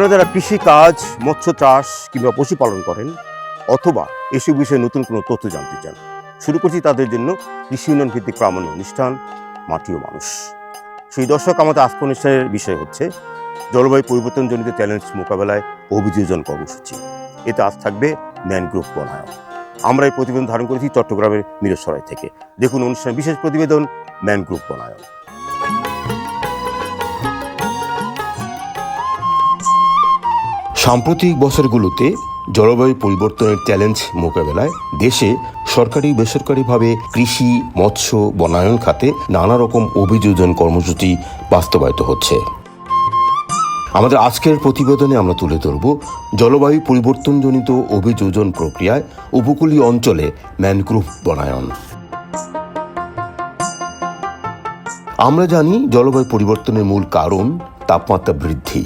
আপনারা যারা কৃষি কাজ মৎস্য চাষ কিংবা পশুপালন করেন, অথবা এসব বিষয়ে নতুন কোনো তথ্য জানতে চান, শুরু করছি তাদের জন্য কৃষি উন্নয়ন ভিত্তিক প্রামাণ্য অনুষ্ঠান, মাটি ও মানুষ। সেই দর্শক, আমাদের আজকে অনুষ্ঠানের বিষয় হচ্ছে জলবায়ু পরিবর্তনজনিত চ্যালেঞ্জ মোকাবেলায় অভিযোজন কর্মসূচি। এতে আজ থাকবে ম্যানগ্রোভ বনায়ন। আমরা এই প্রতিবেদন ধারণ করেছি চট্টগ্রামের মিরসরাই থেকে। দেখুন অনুষ্ঠানের বিশেষ প্রতিবেদন ম্যানগ্রোভ বনায়ন। সাম্প্রতিক বছরগুলোতে জলবায়ু পরিবর্তনের চ্যালেঞ্জ মোকাবেলায় দেশে সরকারি বেসরকারিভাবে কৃষি, মৎস্য, বনায়ন খাতে নানা রকম অভিযোজন কর্মসূচি বাস্তবায়িত হচ্ছে। আমাদের আজকের প্রতিবেদনে আমরা তুলে ধরব জলবায়ু পরিবর্তনজনিত অভিযোজন প্রক্রিয়ায় উপকূলীয় অঞ্চলে ম্যানগ্রোভ বনায়ন। আমরা জানি জলবায়ু পরিবর্তনের মূল কারণ তাপমাত্রা বৃদ্ধি।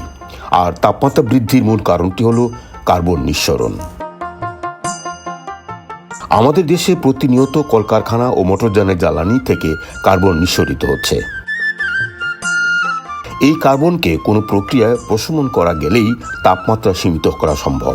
আর তাপমাত্রা বৃদ্ধির মূল কারণটি হল কার্বন নিঃসরণ। আমাদের দেশে প্রতিনিয়ত কলকারখানা ও মোটরযানের জ্বালানি থেকে কার্বন নিঃসরিত হচ্ছে। এই কার্বনকে কোনো প্রক্রিয়ায় প্রশমন করা গেলেই তাপমাত্রা সীমিত করা সম্ভব।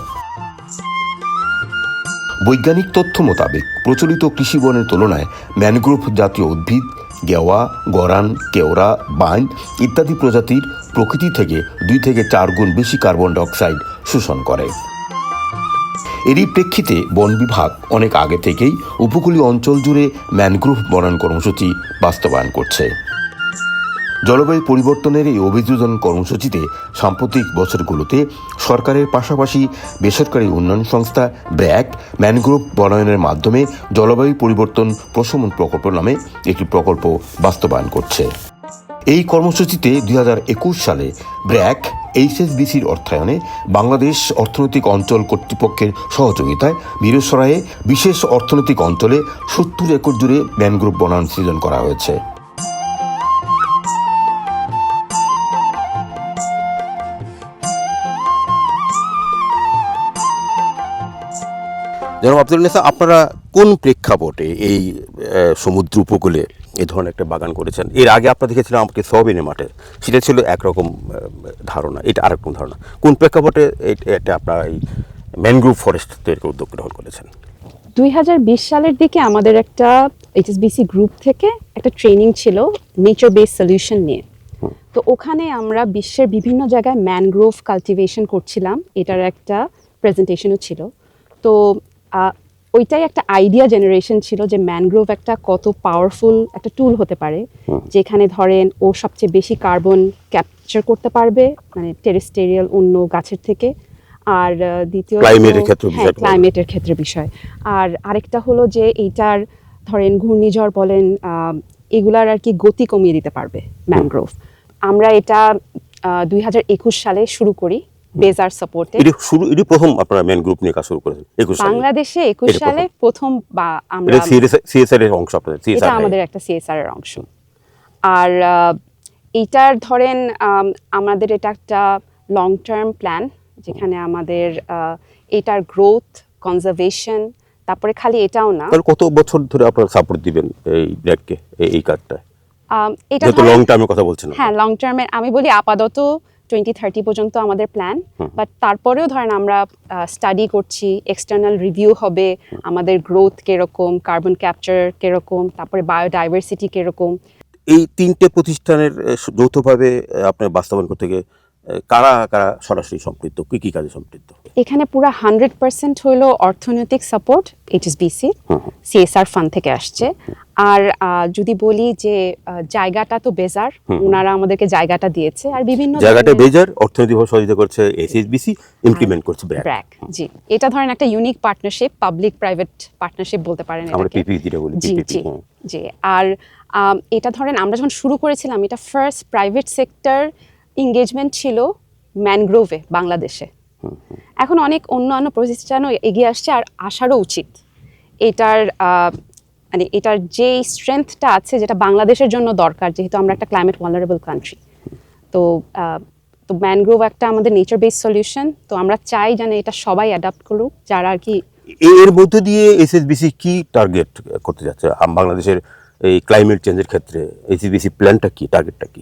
বৈজ্ঞানিক তথ্য মোতাবেক প্রচলিত কৃষি বনের তুলনায় ম্যানগ্রোভ জাতীয় উদ্ভিদ, গেওয়া, গরান, কেওড়া, বাইন ইত্যাদি প্রজাতির প্রকৃতি থেকে দুই থেকে চার গুণ বেশি কার্বন ডাইঅক্সাইড শোষণ করে। এরই প্রেক্ষিতে বন বিভাগ অনেক আগে থেকেই উপকূলীয় অঞ্চল জুড়ে ম্যানগ্রোভ বনায়ন কর্মসূচি বাস্তবায়ন করছে। জলবায়ু পরিবর্তনের এই অভিযোজন কর্মসূচিতে সাম্প্রতিক বছরগুলোতে সরকারের পাশাপাশি বেসরকারি উন্নয়ন সংস্থা ব্র্যাক ম্যানগ্রোভ বনায়নের মাধ্যমে জলবায়ু পরিবর্তন প্রশমন প্রকল্প নামে একটি প্রকল্প বাস্তবায়ন করছে। এই কর্মসূচিতে দুই হাজার একুশ সালে ব্র্যাক এইচএসবিসির অর্থায়নে বাংলাদেশ অর্থনৈতিক অঞ্চল কর্তৃপক্ষের সহযোগিতায় বীরসরায়ে বিশেষ অর্থনৈতিক অঞ্চলে সত্তর একর জুড়ে ম্যানগ্রোভ বনায়ন সৃজন করা হয়েছে। আপনারা কোন প্রেক্ষাপটে এই সমুদ্র উপকূলে এই ধরনের একটা বাগান করেছেন। এর আগে আপনারা দেখেছিলাম আমাকে সবিনের মাঠে। সেটা ছিল একরকম ধারণা। এটা আরেকরকম ধারণা। কোন প্রেক্ষাপটে এটা আপনারা এই ম্যানগ্রোভ ফরেস্ট তৈরির উদ্যোগ গ্রহণ করেছেন? দুই হাজার বিশ সালের দিকে আমাদের একটা এইচএসবিসি গ্রুপ থেকে একটা ট্রেনিং ছিল নেচার বেস সলিউশন নিয়ে। তো ওখানে আমরা বিশ্বের বিভিন্ন জায়গায় ম্যানগ্রোভ কালটিভেশন করছিলাম। এটার একটা প্রেজেন্টেশনও ছিল। তো ওইটাই একটা আইডিয়া জেনারেশন ছিল যে ম্যানগ্রোভ একটা কত পাওয়ারফুল একটা টুল হতে পারে যেখানে ধরেন ও সবচেয়ে বেশি কার্বন ক্যাপচার করতে পারবে মানে টেরেস্টেরিয়াল অন্য গাছের থেকে। আর দ্বিতীয় Climate ক্ষেত্রে বিষয়টা ক্লাইমেটের ক্ষেত্রে বিষয়। আর আরেকটা হলো যে এইটার ধরেন ঘূর্ণিঝড় বলেন এগুলার আর কি গতি কমিয়ে দিতে পারবে ম্যানগ্রোভ আমরা এটা দুই হাজার একুশ সালে শুরু করি। বেজার সাপোর্টে এটি শুরু এটি প্রথম আপনারা ম্যানগ্রোভ নিয়ে কাজ শুরু করেছেন সালে। বাংলাদেশে একুশ এটা সালে প্রথম বা আমরা সিএসআর এর অংশ আপনাদের এটা সিএসআর আমাদের একটা সিএসআর এর অংশ। আর আহ, এইটার ধরেন আমাদের এটা একটা লং টার্ম প্ল্যান যেখানে আমাদের এটার গ্রোথ কনজারভেশন তারপরে খালি এটাও না। তাহলে কত বছর ধরে আপনারা সাপোর্ট দিবেন এই ব্র্যাককে এই আম, এটা ধরেন- লং টার্মের কথা বলছেন হ্যাঁ লং টার্মের আমি বলি আপাতত টোয়েন্টি থার্টি পর্যন্ত আমাদের প্ল্যান বাট তারপরেও ধরেন আমরা স্টাডি করছি এক্সটার্নাল রিভিউ হবে আমাদের গ্রোথ কীরকম কার্বন ক্যাপচার কীরকম তারপরে বায়োডাইভার্সিটি কীরকম। এই তিনটে প্রতিষ্ঠানের যৌথভাবে আপনার বাস্তবায়ন করতে গিয়ে কারা কারা সরাসরি সম্পৃক্ত? কি কি কাজে সম্পৃক্ত? এখানে পুরো হান্ড্রেড পার্সেন্ট হইল অর্থনৈতিক সাপোর্ট এইচএসবিসি সিএসআর ফান্ড থেকে আসছে। আর যদি বলি যে জায়গাটা তো বেজার ওনারা আমাদেরকে জায়গাটা দিয়েছে আর বিভিন্ন জায়গাটা বেজার অর্থনৈতিকভাবে সহযোগিতা করছে এসএসবিসি ইমপ্লিমেন্ট করছে ব্র্যাক জি। এটা ধরেন একটা unique partnership public private partnership বলতে পারেন আমরা। পিপি যেটা বলি জি পিপিপি জি জি। আর এটা ধরেন আমরা যখন শুরু করেছিলাম এটা ফার্স্ট প্রাইভেট সেক্টর এঙ্গেজমেন্ট ছিল ম্যানগ্রোভে বাংলাদেশে। এখন অনেক অন্যান্য প্রতিষ্ঠানও এগিয়ে আসছে আর আসারও উচিত। এটার মানে এটার যে স্ট্রেংথটা আছে যেটা বাংলাদেশের জন্য দরকার যেহেতু আমরা একটা ক্লাইমেট ভালনারেবল কান্ট্রি তো তো ম্যানগ্রোভ একটা আমাদের নেচার বেস সলিউশন তো আমরা চাই যেন এটা সবাই অ্যাডাপ্ট করুক যারা আর কি এর মধ্যে দিয়ে এসএসবিসি কি টার্গেট করতে যাচ্ছে? বাংলাদেশের এই ক্লাইমেট চেঞ্জের ক্ষেত্রে এসএসবিসি প্ল্যানটা কি টার্গেটটা কি?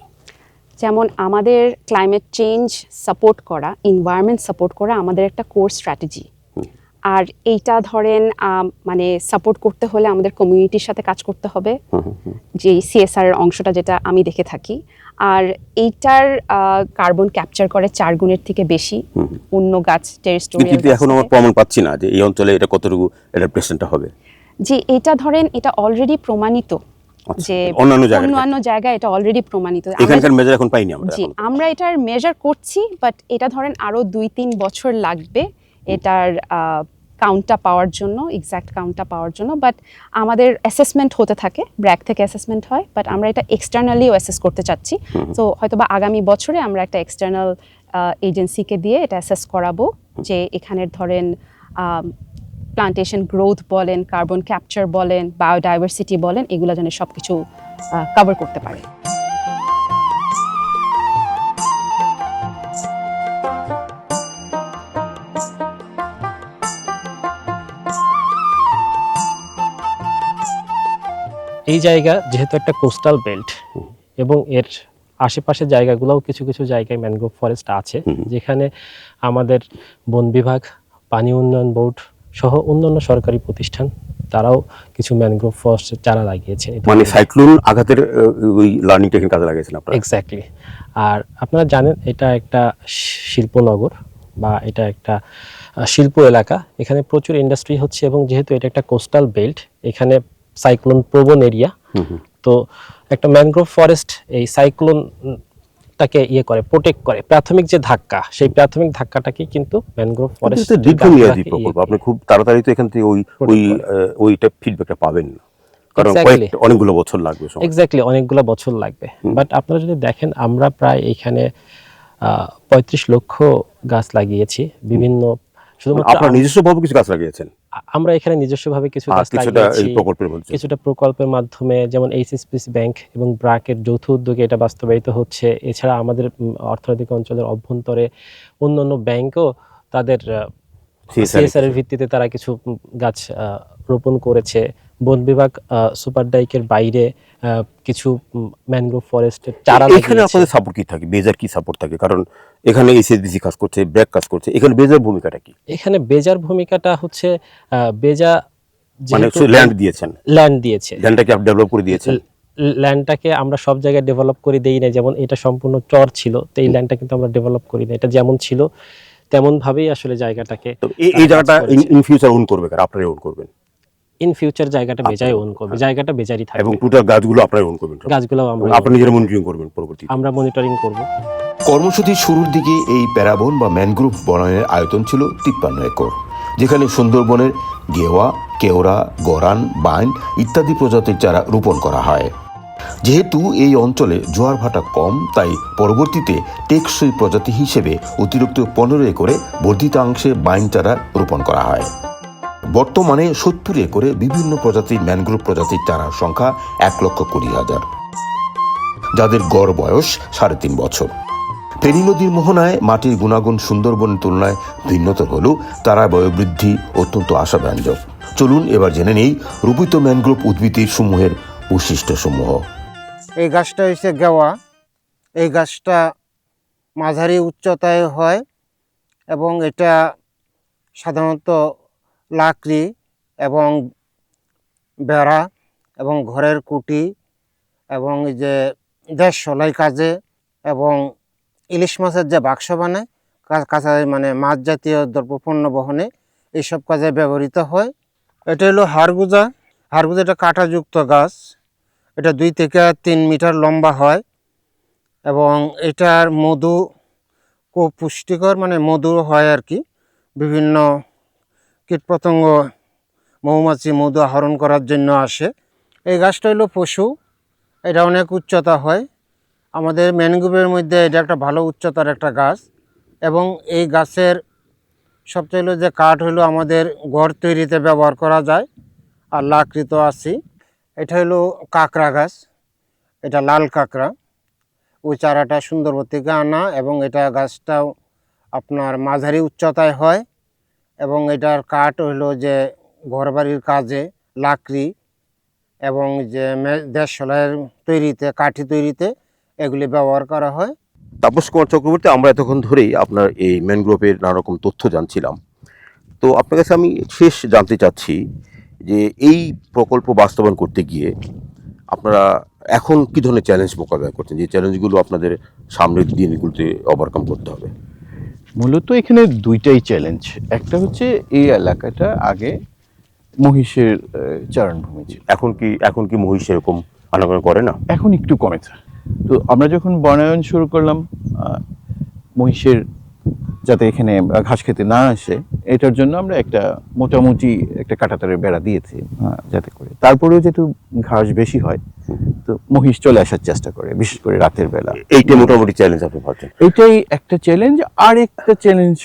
যেমন আমাদের ক্লাইমেট চেঞ্জ সাপোর্ট করা এনভায়রনমেন্ট সাপোর্ট করা আমাদের একটা কোর স্ট্র্যাটেজি আর এইটা ধরেন মানে সাপোর্ট করতে হলে আমাদের কমিউনিটির সাথে কাজ করতে হবে। যে সিএসআর এর অংশটা যেটা আমি দেখে থাকি। আর এইটার কার্বন ক্যাপচার করে চার গুণের থেকে বেশি অন্য গাছ টেরিস্টোরিয়াল এখন আমরা প্রমাণ পাচ্ছি না যে এই অঞ্চলে এটা কতটুকু এটা প্রেসেন্টটা হবে। যে এটা ধরেন এটা অলরেডি প্রমাণিত। যে অন্যান্য জায়গায় অন্যান্য জায়গায় এটা অলরেডি প্রমাণিত। এখানকার মেজার এখন পাইনি আমরা জি আমরা এটার মেজার করছি বাট এটা ধরেন আরও দুই তিন বছর লাগবে এটার কাউন্টটা পাওয়ার জন্য এক্স্যাক্ট কাউন্টটা পাওয়ার জন্য বাট আমাদের অ্যাসেসমেন্ট হতে থাকে ব্র্যাক থেকে অ্যাসেসমেন্ট হয় বাট আমরা এটা এক্সটার্নালিও অ্যাসেস করতে চাচ্ছি। তো হয়তোবা আগামী বছরে আমরা একটা এক্সটার্নাল এজেন্সিকে দিয়ে এটা অ্যাসেস করাবো যে এখানের ধরেন প্লান্টেশন গ্রোথ বলেন কার্বন ক্যাপচার বলেন বায়োডাইভার্সিটি বলেন এগুলো যেন সব কিছু কভার করতে পারে। এই জায়গা যেহেতু একটা কোস্টাল বেল্ট এবং এর আশেপাশের জায়গাগুলোও কিছু কিছু জায়গায় ম্যানগ্রোভ ফরেস্ট আছে যেখানে আমাদের বন বিভাগ পানি উন্নয়ন বোর্ড সহ অন্যান্য সরকারি প্রতিষ্ঠান তারাও কিছু ম্যানগ্রোভ ফরেস্ট চারা লাগিয়েছে মানে সাইক্লোন আঘাতের ওই লার্নিংটা এখানে কাজে লাগিয়েছেন আপনারা? এক্স্যাক্টলি আর আপনারা জানেন এটা একটা শিল্পনগর বা এটা একটা শিল্প এলাকা। এখানে প্রচুর ইন্ডাস্ট্রি হচ্ছে এবং যেহেতু এটা একটা কোস্টাল বেল্ট এখানে সাইক্লোন প্রবণ এরিয়া তো একটা ম্যানগ্রোভ ফরেস্ট এই সাইক্লোন টাকে ইয়ে করে প্রোটেক্ট করে। প্রাথমিক যে ধাক্কা সেই প্রাথমিক ধাক্কাটাকে কিন্তু ম্যানগ্রোভ ফরেস্ট দীর্ঘমেয়াদী প্রকল্প আপনি খুব তাড়াতাড়ি তো এখান থেকে ওই ওই ওইটা ফিডব্যাকটা পাবেন না। কারণ অনেকগুলো বছর লাগবে এক্স্যাক্টলি অনেকগুলো বছর লাগবে। বাট আপনারা যদি দেখেন আমরা প্রায় এখানে পঁয়ত্রিশ লক্ষ গাছ লাগিয়েছি। বিভিন্ন শুধুমাত্র আপনার নিজস্ব ভাবে কিছু গাছ লাগিয়েছেন? আমরা এখানে কিছু গাছ লাগিয়েছি। প্রকল্পের কিছুটা প্রকল্পের মাধ্যমে যেমন এইচএসপিসি ব্যাংক এবং ব্রাকের যৌথ উদ্যোগে এটা বাস্তবায়িত হচ্ছে। এছাড়া আমাদের অর্থনৈতিক অঞ্চলের অভ্যন্তরে অন্যান্য ব্যাংকও তাদের সিএসআর এর ভিত্তিতে তারা কিছু গাছ রোপণ করেছে। বন বিভাগ সুপার ডাইকের বাইরে কিছু ম্যানগ্রোভ ফরেস্টের চারা এখানে আপনাদের সাপোর্ট কি থাকে? বেজার কি সাপোর্ট থাকে? কারণ এখানে এসএসবিসি কাজ করছে ব্যাক কাজ করছে এখানে বেজার ভূমিকাটা কি? এখানে বেজার ভূমিকাটা হচ্ছে বেজা মানে ল্যান্ড দিয়েছেন। ল্যান্ড দিয়েছে। ল্যান্ডটাকে আপনি ডেভেলপ করে দিয়েছেন। ল্যান্ডটাকে আমরা সব জায়গায় ডেভেলপ করে দেই না যেমন এটা সম্পূর্ণ চর ছিল তো এই ল্যান্ডটা কিন্তু আমরা ডেভেলপ করি না এটা যেমন ছিল তেমন ভাবেই আসলে জায়গাটাকে তো এই জায়গাটা। ইন ফিউচার ওন করবে কার? আপনারাই ওন করবেন। ইন ফিউচার জায়গাটা বেজায় ওন করবে জায়গাটা বেজারই আচ্ছা। এবং টোটাল গাছগুলো আপনারাই ওন করবেন গাছগুলো আমরা আপনি নিজেরা মনিটরিং করবেন পরবর্তী আমরা মনিটরিং করব। কর্মসূচির শুরুর দিকে এই প্যারাবন বা ম্যানগ্রোভ বনায়নের আয়তন ছিল তিপ্পান্ন একর যেখানে সুন্দরবনের গেওয়া কেওড়া গরান বাইন ইত্যাদি প্রজাতির চারা রোপণ করা হয়। যেহেতু এই অঞ্চলে জোয়ার ভাটা কম তাই পরবর্তীতে টেকসই প্রজাতি হিসেবে অতিরিক্ত পনেরো একরে বর্ধিতাংশে বাইন চারা রোপণ করা হয়। বর্তমানে সত্তর একরে বিভিন্ন প্রজাতির ম্যানগ্রোভ প্রজাতির চারার সংখ্যা এক লক্ষ কুড়ি হাজার। যাদের গড় বয়স সাড়ে তিন বছর। ফেনী নদীর মোহনায় মাটির গুণাগুণ সুন্দরবনের তুলনায় ভিন্নতর হলেও তারা বয়োবৃদ্ধি অত্যন্ত আশাব্যঞ্জক। চলুন এবার জেনে নেই রূপিত ম্যানগ্রোভ উদ্ভিদের সমূহের বৈশিষ্ট্য সমূহ এই গাছটা হচ্ছে গেওয়া। এই গাছটা মাঝারি উচ্চতায় হয় এবং এটা সাধারণত লাকড়ি এবং বেড়া এবং ঘরের কুটি এবং যে দেশ সলাই কাজে এবং ইলিশ মাছের যে বাক্স বানায় কাঁচা মানে মাছ জাতীয় দ্রব্যপণ্য বহনে এইসব কাজে ব্যবহৃত হয়। এটা হলো হারগুজা। হারগুজা এটা কাঁটাযুক্ত গাছ। এটা দুই থেকে তিন মিটার লম্বা হয় এবং এটার মধু খুব পুষ্টিকর মানে মধু হয় আর কি। বিভিন্ন কীটপতঙ্গ মৌমাছি মধু আহরণ করার জন্য আসে। এই গাছটা হলো পশু। এটা অনেক উচ্চতা হয়। আমাদের ম্যানগ্রোভের মধ্যে এটা একটা ভালো উচ্চতার একটা গাছ এবং এই গাছের সবচেয়ে হলো যে কাঠ হলো আমাদের ঘর তৈরিতে ব্যবহার করা যায়। আর লাকৃত আছি। এটা হলো কাঁকড়া গাছ। এটা লাল কাঁকড়া। ওই চারাটা সুন্দরবন থেকে আনা এবং এটা গাছটাও আপনার মাঝারি উচ্চতায় হয়। এবং এটার কাঠ হলো যে ঘরবাড়ির কাজে লাকড়ি এবং যে মে- দেশ সলাইয়ের তৈরিতে, কাঠি তৈরিতে এগুলি ব্যবহার করা হয়। তাপস কুমার চক্রবর্তী, আমরা এতক্ষণ ধরেই আপনার এই ম্যানগ্রোভের নানা রকম তথ্য জানছিলাম। তো আপনার কাছে আমি শেষ জানতে চাচ্ছি যে এই প্রকল্প বাস্তবায়ন করতে গিয়ে আপনারা এখন কি ধরনের চ্যালেঞ্জ মোকাবেলা করছেন? যে চ্যালেঞ্জগুলো আপনাদের সামনের দিনগুলোতে ওভারকাম করতে হবে। মূলত এখানে দুইটাই চ্যালেঞ্জ একটা হচ্ছে এই এলাকাটা আগে মহিষের চারণভূমি ছিল। এখন কি এখন কি মহিষ এরকম আনাগোনা করে না? এখন একটু কমেছে তো আমরা যখন বনায়ন শুরু করলাম মহিষের যাতে এখানে ঘাস খেতে না আসে এটার জন্য আমরা একটা মোটামুটি একটা কাটাতারের বেড়া দিয়েছি যাতে করে। তারপরেও যেহেতু ঘাস বেশি হয় তো মহিষ চলে আসার চেষ্টা করে বিশেষ করে রাতের বেলা। এইটা মোটামুটি চ্যালেঞ্জ আপনি ভাবছেন? এটাই একটা চ্যালেঞ্জ আর একটা চ্যালেঞ্জ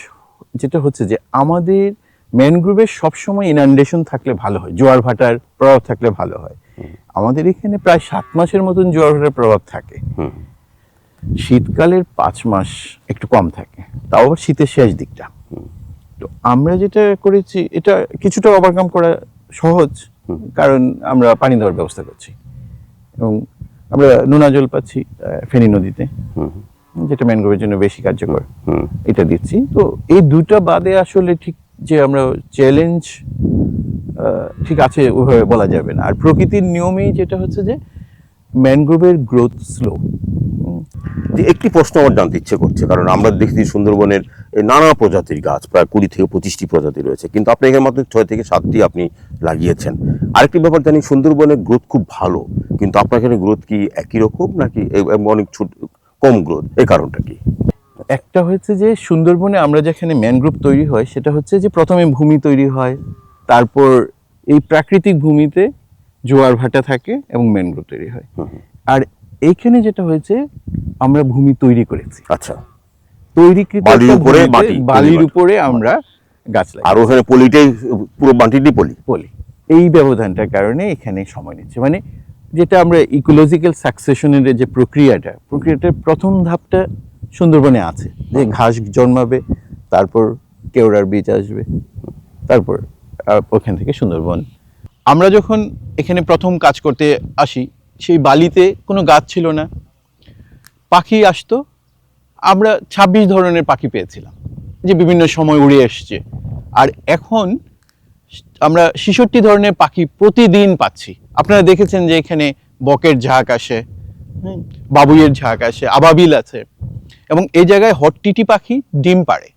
যেটা হচ্ছে যে আমাদের ম্যানগ্রোভে সবসময় ইনান্ডেশন থাকলে ভালো হয় জোয়ার ভাটার প্রভাব থাকলে ভালো হয়। আমাদের এখানে প্রায় সাত মাসের মতন জোয়ার ভাটার প্রভাব থাকে। শীতকালের পাঁচ মাস একটু কম থাকে তাও আবার শীতের শেষ দিকটা। তো আমরা যেটা করেছি এটা কিছুটা ওভারকাম করা সহজ কারণ আমরা পানি দেওয়ার ব্যবস্থা করছি। এবং আমরা নোনা জল পাচ্ছি ফেনী নদীতে। যেটা ম্যানগ্রোভের জন্য বেশি কার্যকর। এটা দিচ্ছি। তো এই দুটো বাদে আসলে ঠিক যে আমরা চ্যালেঞ্জ ঠিক আছে ওইভাবে বলা যাবে না। আর প্রকৃতির নিয়মেই যেটা হচ্ছে যে ম্যানগ্রোভের গ্রোথ স্লো যে একটি প্রশ্ন আমার জানতে ইচ্ছে করছে কারণ আমরা দেখছি সুন্দরবনের নানা প্রজাতির গাছ প্রায় কুড়ি থেকে পঁচিশটি প্রজাতি রয়েছে। কিন্তু আপনি এখানে মাত্র ছয় থেকে সাতটি আপনি লাগিয়েছেন। আরেকটি ব্যাপার জানি সুন্দরবনের গ্রোথ খুব ভালো কিন্তু আপনার এখানে গ্রোথ কি একই রকম নাকি এ- এ- অনেক ছোট কম গ্রোথ এই কারণটা কি? একটা হচ্ছে যে সুন্দরবনে আমরা যেখানে ম্যানগ্রোভ তৈরি হয় সেটা হচ্ছে যে প্রথমে ভূমি তৈরি হয় তারপর এই প্রাকৃতিক ভূমিতে জোয়ার ভাটা থাকে এবং ম্যানগ্রোভ তৈরি হয়। আর এইখানে যেটা হয়েছে আমরা ভূমি তৈরি করেছি। আচ্ছা। তৈরিকৃত বালির উপরে মাটি, বালির উপরে আমরা গাছ লাগাই। আর ওখানে পলিটাই পুরো বান্টিটি পলি। বলি এই ব্যবধানটার কারণে এখানে সময় নিচ্ছে। মানে যেটা আমরা ইকোলজিক্যাল সাকসেশনের যে প্রক্রিয়াটা প্রক্রিয়াটার প্রথম ধাপটা সুন্দরবনে আছে। যে ঘাস জন্মাবে তারপর কেওড়ার বীজ আসবে তারপর ওখান থেকে সুন্দরবন। আমরা যখন এখানে প্রথম কাজ করতে আসি সেই বালিতে কোনো গাছ ছিল না। পাখি আসতো, আমরা ছাব্বিশ ধরনের পাখি পেয়েছিলাম, যে বিভিন্ন সময় উড়ে এসছে। আর এখন আমরা ছেষট্টি ধরনের পাখি প্রতিদিন পাচ্ছি। আপনারা দেখেছেন যে এখানে বকের ঝাঁক আসে বাবুইয়ের ঝাঁক আসে, আবাবিল আছে। এবং এই জায়গায় হটটিটি পাখি ডিম পাড়ে।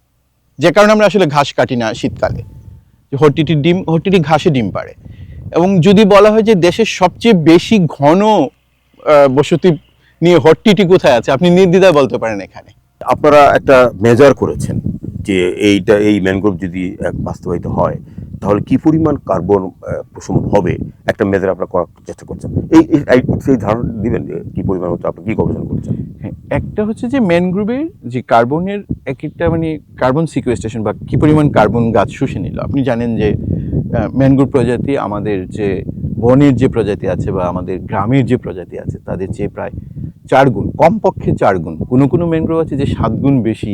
যে কারণে আমরা আসলে ঘাস কাটি না শীতকালে। হটটিটি ডিম, হটটিটি ঘাসে ডিম পাড়ে। এবং যদি বলা হয় যে দেশের সবচেয়ে বেশি ঘন বসতি নিয়ে হটটিটি কোথায় আছে? আপনি নির্দ্বিধায় বলতে পারেন এখানে। আপনারা একটা মেজার করেছেন যে এইটা এই ম্যানগ্রোভ যদি এক বাস্তবায়িত হয় তাহলে কি পরিমাণ কার্বন প্রশমন হবে? একটা মেজার আপনারা করার চেষ্টা করছেন। এই সেই ধারণা দিবেন যে কি পরিমাণ হচ্ছে আপনি কি গবেষণা করছেন? হ্যাঁ একটা হচ্ছে যে ম্যানগ্রোভের যে কার্বনের এক একটা মানে কার্বন সিকুয়েস্টেশন বা কি পরিমাণ কার্বন গাছ শুষে নিল। আপনি জানেন যে ম্যানগ্রোভ প্রজাতি আমাদের যে বনের যে প্রজাতি আছে বা আমাদের গ্রামের যে প্রজাতি আছে তাদের চেয়ে প্রায় চার গুণ কমপক্ষে চার গুণ। কোনো কোনো ম্যানগ্রোভ আছে যে সাত গুণ বেশি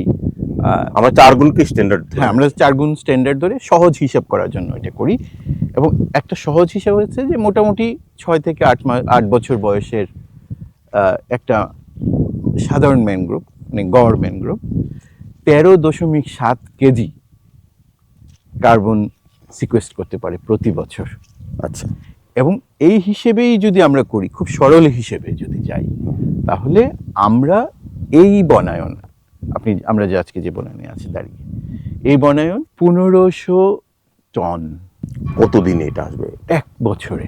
আমরা চার গুণকে স্ট্যান্ডার্ড হ্যাঁ আমরা চার গুণ স্ট্যান্ডার্ড ধরে সহজ হিসাব করার জন্য এটা করি। এবং একটা সহজ হিসাব হচ্ছে যে মোটামুটি ছয় থেকে আট মাস আট বছর বয়সের একটা সাধারণ ম্যানগ্রোভ মানে গড় ম্যানগ্রোভ তেরো দশমিক সাত কেজি কার্বন সিকোয়েস্ট করতে পারে প্রতি বছর। আচ্ছা। এবং এই হিসেবেই যদি আমরা করি খুব সরল হিসেবে যদি যাই তাহলে আমরা এই বনায়ন আপনি আমরা যে আজকে যে বনায়নে আছি দাঁড়িয়ে। এই বনায়ন পনেরোশো টন। কতদিনে এটা আসবে? এক বছরে।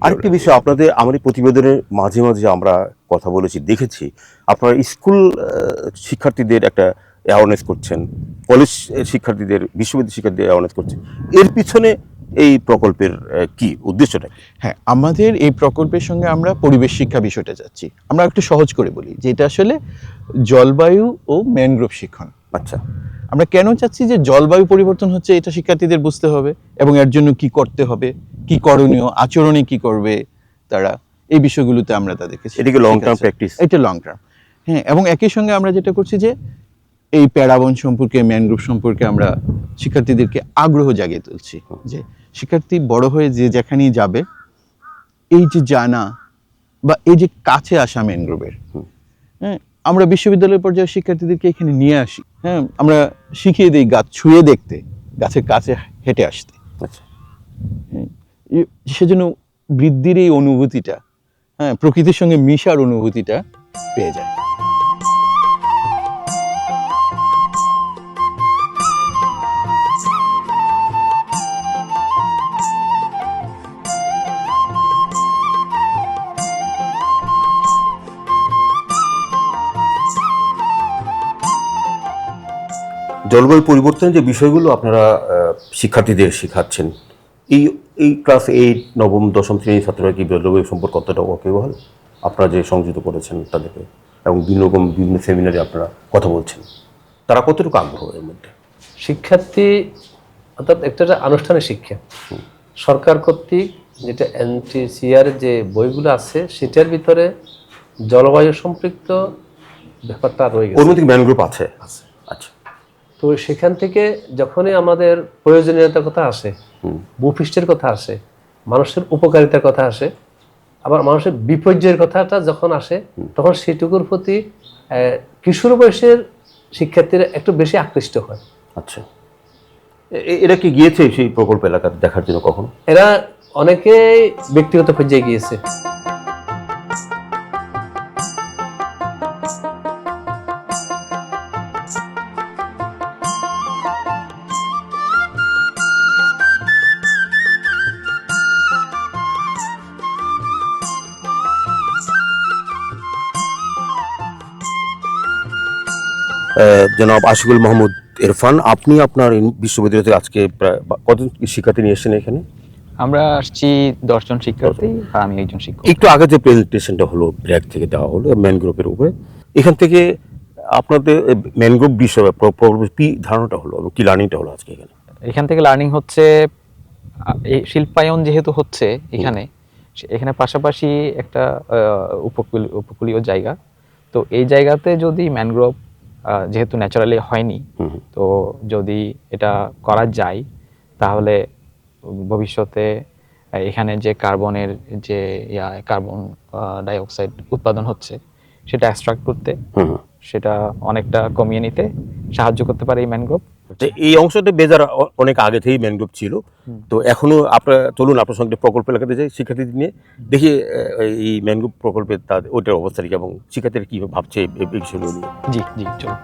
আরেকটি বিষয় আপনাদের আমার প্রতিবেদনের মাঝে মাঝে আমরা কথা বলেছি দেখেছি আপনারা স্কুল শিক্ষার্থীদের একটা অ্যাওয়ারনেস করছেন কলেজ শিক্ষার্থীদের বিশ্ববিদ্যালয় শিক্ষার্থীদের অ্যাওয়ারনেস করছেন। এর পিছনে এই প্রকল্পের কি উদ্দেশ্যটা? হ্যাঁ আমাদের এই প্রকল্পের সঙ্গে আমরা পরিবেশ শিক্ষা বিষয়টা যাচ্ছি। আমরা একটু সহজ করে বলি যে এটা আসলে জলবায়ু ও ম্যানগ্রোভ শিক্ষণ। আচ্ছা। আমরা কেন চাচ্ছি যে জলবায়ু পরিবর্তন হচ্ছে এটা শিক্ষার্থীদের বুঝতে হবে এবং এর জন্য কি করতে হবে কি করণীয় আচরণে কি করবে তারা এই বিষয়গুলোতে আমরা তাদেরকে এটিকে লং term প্র্যাকটিস। এটা লং টার্ম হ্যাঁ এবং একই সঙ্গে আমরা যেটা করছি যে এই প্যারাবন সম্পর্কে ম্যানগ্রোভ সম্পর্কে আমরা শিক্ষার্থীদেরকে আগ্রহ জাগিয়ে তুলছি যে শিক্ষার্থী বড় হয়ে যে যেখানেই যাবে এই যে জানা বা এই যে কাছে আসা ম্যানগ্রোভের আমরা বিশ্ববিদ্যালয় পর্যায়ে শিক্ষার্থীদেরকে এখানে নিয়ে আসি হ্যাঁ আমরা শিখিয়ে দিই গাছ ছুঁয়ে দেখতে গাছের কাছে হেঁটে আসতে। আচ্ছা। এ- সেজন্য বৃদ্ধির এই অনুভূতিটা হ্যাঁ প্রকৃতির সঙ্গে মিশার অনুভূতিটা পেয়ে যায়। জলবায়ু পরিবর্তনের যে বিষয়গুলো আপনারা শিক্ষার্থীদের শেখাচ্ছেন এই এই ক্লাস এইট নবম দশম শ্রেণির ছাত্ররা কি জলবায়ু সম্পর্কে কতটা ওয়াকিবহাল আপনারা যে সংযুক্ত করেছেন তাদেরকে এবং বিভিন্ন রকম বিভিন্ন সেমিনারে আপনারা কথা বলছেন তারা কতটুকু আগ্রহ এর মধ্যে? শিক্ষার্থী অর্থাৎ একটা যে আনুষ্ঠানিক শিক্ষা। সরকার কর্তৃক যেটা এনটিসিআর যে বইগুলো আছে সেটার ভিতরে জলবায়ু সম্পৃক্ত ব্যাপারটা রয়ে গেছে। মধ্যে ম্যান আছে। আছে। তো সেখান থেকে যখনই আমাদের প্রয়োজনীয়তার কথা আসে ভূপৃষ্ঠের কথা আসে মানুষের উপকারিতার কথা আসে আবার মানুষের বিপর্যয়ের কথাটা যখন আসে তখন সেটুকুর প্রতি কিশোর বয়সের শিক্ষার্থীরা একটু বেশি আকৃষ্ট হয়। আচ্ছা। এরা কি গিয়েছে সেই প্রকল্প এলাকা দেখার জন্য কখনো? এরা অনেকেই ব্যক্তিগত পর্যায়ে গিয়েছে। জনাব আশিকুল মাহমুদ ইরফান আপনি আপনার বিশ্ববিদ্যালয় থেকে আজকে প্রায় কতজন শিক্ষার্থী নিয়ে এসেছেন এখানে? আমরা আসছি দশজন শিক্ষার্থী আর আমি একজন শিক্ষক। একটু আগে যে প্রেজেন্টেশনটা হলো ব্র্যাক থেকে দেওয়া হলো ম্যানগ্রোভের উপরে এখান থেকে আপনাদের ম্যানগ্রোভ বিষয়ে কি ধারণাটা হলো এবং কি লার্নিংটা হলো আজকে এখানে? এখান থেকে লার্নিং হচ্ছে এই শিল্পায়ন যেহেতু হচ্ছে এখানে এখানে পাশাপাশি একটা উপকূল উপকূলীয় জায়গা। তো এই জায়গাতে যদি ম্যানগ্রোভ যেহেতু ন্যাচারালি হয়নি। তো যদি এটা করা যায় তাহলে ভবিষ্যতে এখানে যে কার্বনের যে ইয়া কার্বন ডাইঅক্সাইড উৎপাদন হচ্ছে সেটা এক্সট্রাক্ট করতে। সেটা অনেকটা কমিয়ে নিতে সাহায্য করতে পারে এই ম্যানগ্রোভ এই অংশটা বেজার অনেক আগে থেকেই ম্যানগ্রোভ ছিল। তো এখনও আপনার চলুন আপনার সঙ্গে প্রকল্প এলাকাতে যাই শিক্ষার্থীদের নিয়ে। দেখি এই ম্যানগ্রোভ প্রকল্পের তাদের ওইটার অবস্থা কি এবং শিক্ষার্থীরা কী ভাবছে এই বিষয়গুলো নিয়ে? জি জি চলুন।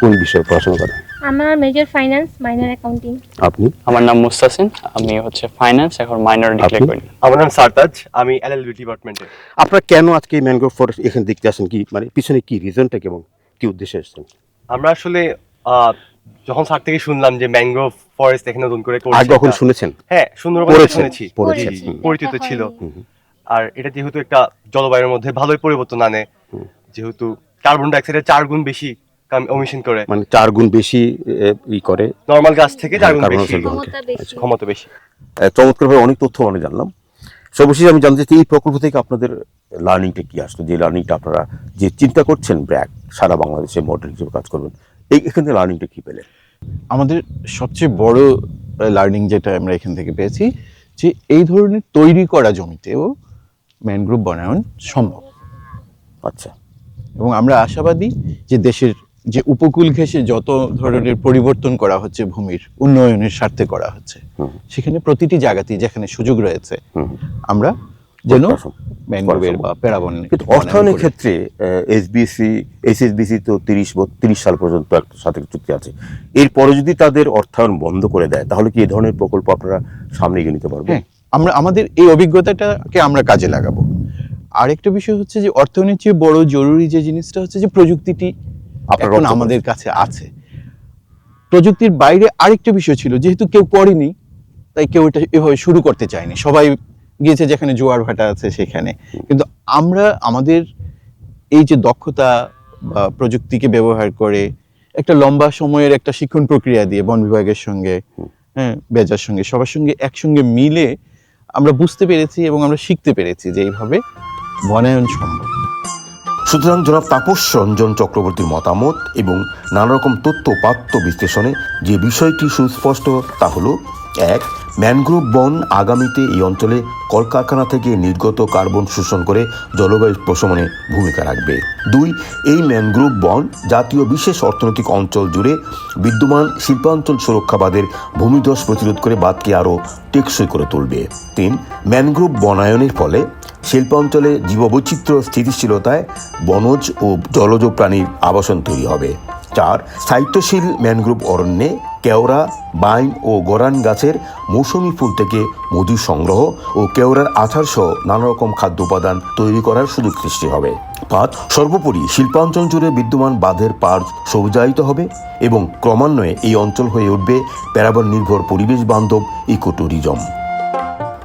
কোন বিষয়ে পড়াশোনা করেন? আমার মেজর ফাইন্যান্স মাইনর অ্যাকাউন্টিং আপনি? আমার নাম মুস্তাসিন আমি হচ্ছে ফাইন্যান্স এখন মাইনর ডিক্লেয়ার আপনি? করিনি আমার নাম সারতাজ আমি এলএলবি ডিপার্টমেন্টে আপনারা কেন আজকে ম্যানগ্রোভ ফরেস্ট এখানে দেখতে আসেন কি মানে পিছনে কি রিজনটা কেমন কি উদ্দেশ্যে এসেছেন আমরা আসলে আহ, যখন স্যার থেকে শুনলাম যে ম্যানগ্রোভ ফরেস্ট এখানে নতুন করে করছে আগে কখন শুনেছেন? হ্যাঁ সুন্দরবনে শুনেছি। পরিচিত ছিল। আর এটা যেহেতু একটা জলবায়ুর মধ্যে ভালোই পরিবর্তন আনে যেহেতু কার্বন ডাইঅক্সাইডের চার গুণ বেশি অমিশন করে। মানে চার গুণ বেশি ই করে। নর্মাল গাছ থেকে চার গুণ বেশি। ক্ষমতা বেশি। ক্ষমতা বেশি। চমৎকারভাবে অনেক তথ্য মানে জানলাম। সর্বশেষ আমি জানতে চাই এই প্রকল্প থেকে আপনাদের লার্নিংটা কি আসলো? যে লার্নিংটা আপনারা যে চিন্তা করছেন ব্র্যাক সারা বাংলাদেশে মডেল হিসেবে কাজ করবেন এই এখান থেকে লার্নিংটা কি পেলেন? আমাদের সবচেয়ে বড় লার্নিং যেটা আমরা এখান থেকে পেয়েছি যে এই ধরনের তৈরি করা জমিতেও ম্যানগ্রোভ বনায়ন সম্ভব। আচ্ছা। এবং আমরা আশাবাদী যে দেশের যে উপকূল ঘেঁষে যত ধরনের পরিবর্তন করা হচ্ছে ভূমির উন্নয়নের স্বার্থে করা হচ্ছে সেখানে প্রতিটি জায়গাতেই যেখানে সুযোগ রয়েছে আমরা যেন ম্যানগ্রোভের বা পেরাবন কিন্তু অর্থায়নের ক্ষেত্রে এসবিসি এইচএসবিসি তো তিরিশ তিরিশ সাল পর্যন্ত একটা সাথে চুক্তি আছে। এরপরে যদি তাদের অর্থায়ন বন্ধ করে দেয় তাহলে কি এই ধরনের প্রকল্প আপনারা সামনে এগিয়ে নিতে পারবেন? হ্যাঁ আমরা আমাদের এই অভিজ্ঞতাটাকে আমরা কাজে লাগাবো। আরেকটা বিষয় হচ্ছে যে অর্থায়নের চেয়ে বড় জরুরি যে জিনিসটা হচ্ছে যে প্রযুক্তিটি এখন আমাদের কাছে আছে। প্রযুক্তির বাইরে আরেকটা বিষয় ছিল যেহেতু কেউ করেনি তাই কেউ এটা এভাবে শুরু করতে চায়নি। সবাই গিয়েছে যেখানে জোয়ার ভাটা আছে সেখানে। কিন্তু আমরা আমাদের এই যে দক্ষতা বা প্রযুক্তিকে ব্যবহার করে একটা লম্বা সময়ের একটা শিক্ষণ প্রক্রিয়া দিয়ে বন বিভাগের সঙ্গে হ্যাঁ বেজার সঙ্গে সবার সঙ্গে একসঙ্গে মিলে আমরা বুঝতে পেরেছি এবং আমরা শিখতে পেরেছি যে এইভাবে বনায়ন সম্ভব। সুতরাং জনাব তাপস রঞ্জন চক্রবর্তীর মতামত এবং নানা রকম তথ্য পাত্য বিশ্লেষণে যে বিষয়টি সুস্পষ্ট, তা হলো, এক, ম্যানগ্রোভ বন আগামীতে এই অঞ্চলে কলকারখানা থেকে নির্গত কার্বন শোষণ করে জলবায়ু প্রশমনে ভূমিকা রাখবে। দুই, এই ম্যানগ্রোভ বন জাতীয় বিশেষ অর্থনৈতিক অঞ্চল জুড়ে বিদ্যমান শিল্পাঞ্চল সুরক্ষাবাদের ভূমিধস প্রতিরোধ করে বাদকে আরও টেকসই করে তুলবে। তিন, ম্যানগ্রোভ বনায়নের ফলে শিল্পাঞ্চলে জীববৈচিত্র্য, স্থিতিশীলতায় বনজ ও জলজ প্রাণীর আবাসন তৈরি হবে। চার সাহিত্যশীল ম্যানগ্রোভ অরণ্যে কেওড়া বাইন ও গরান গাছের মৌসুমি ফুল থেকে মধু সংগ্রহ ও কেওড়ার আচার সহ নানা রকম খাদ্য উপাদান তৈরি করার সুযোগ সৃষ্টি হবে। পাঁচ, সর্বোপরি শিল্পাঞ্চল জুড়ে বিদ্যমান বাঁধের পার সবুজায়িত হবে এবং ক্রমান্বয়ে এই অঞ্চল হয়ে উঠবে প্যারাবন নির্ভর পরিবেশ বান্ধব ইকো ট্যুরিজম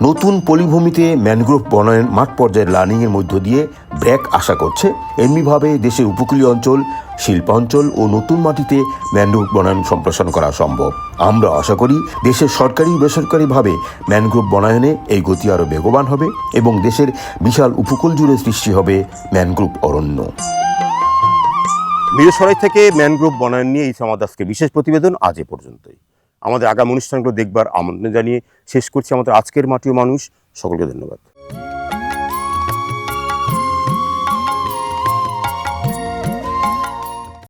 নতুন পলিভূমিতে ম্যানগ্রোভ বনায়ন মাঠ পর্যায়ের লার্নিংয়ের মধ্য দিয়ে ব্র্যাক আশা করছে। এমনিভাবে দেশের উপকূলীয় অঞ্চল, শিল্পাঞ্চল ও নতুন মাটিতে ম্যানগ্রোভ বনায়ন সম্প্রসারণ করা সম্ভব। আমরা আশা করি দেশের সরকারি, বেসরকারিভাবে ম্যানগ্রোভ বনায়নে এই গতি আরও বেগবান হবে এবং দেশের বিশাল উপকূল জুড়ে সৃষ্টি হবে ম্যানগ্রোভ অরণ্য। মিরসরাই থেকে ম্যানগ্রোভ বনায়ন নিয়ে এই সমাজ আজকে বিশেষ প্রতিবেদন আজ এ পর্যন্তই। আমাদের আগামী অনুষ্ঠানগুলো দেখবার আমন্ত্রণ জানিয়ে শেষ করছি আমাদের আজকের মাটিও মানুষ। সকলকে ধন্যবাদ।